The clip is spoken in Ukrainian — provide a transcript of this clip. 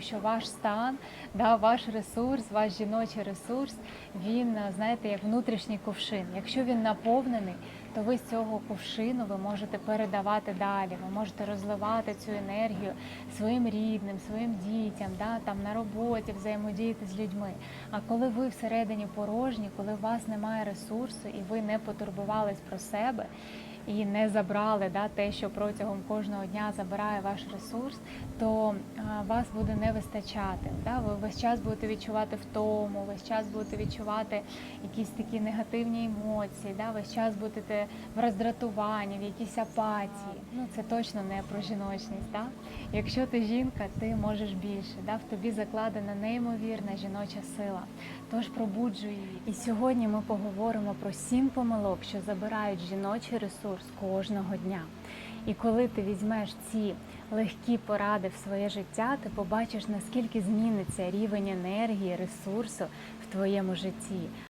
що ваш стан, да, ваш ресурс, ваш жіночий ресурс, він е, знаєте, як внутрішній кувшин. Якщо він наповнений, то ви з цього кувшину ви можете передавати далі. Ви можете розливати цю енергію своїм рідним, своїм дітям, да, там на роботі взаємодіяти з людьми. А коли ви всередині порожні, коли у вас немає ресурсу і ви не потурбувались про себе. І не забрали да, те, що протягом кожного дня забирає ваш ресурс, то вас буде не вистачати. Да? Ви весь час будете відчувати втому, весь час будете відчувати якісь такі негативні емоції, да? весь час будете в роздратуванні, в якійсь апатії. Ну це точно не про жіночність. Да? Якщо ти жінка, ти можеш більше. Да? В тобі закладена неймовірна жіноча сила. Тож пробуджуй її. І сьогодні ми поговоримо про сім помилок, що забирають жіночий ресурс кожного дня. І коли ти візьмеш ці легкі поради в своє життя, ти побачиш, наскільки зміниться рівень енергії, ресурсу в твоєму житті.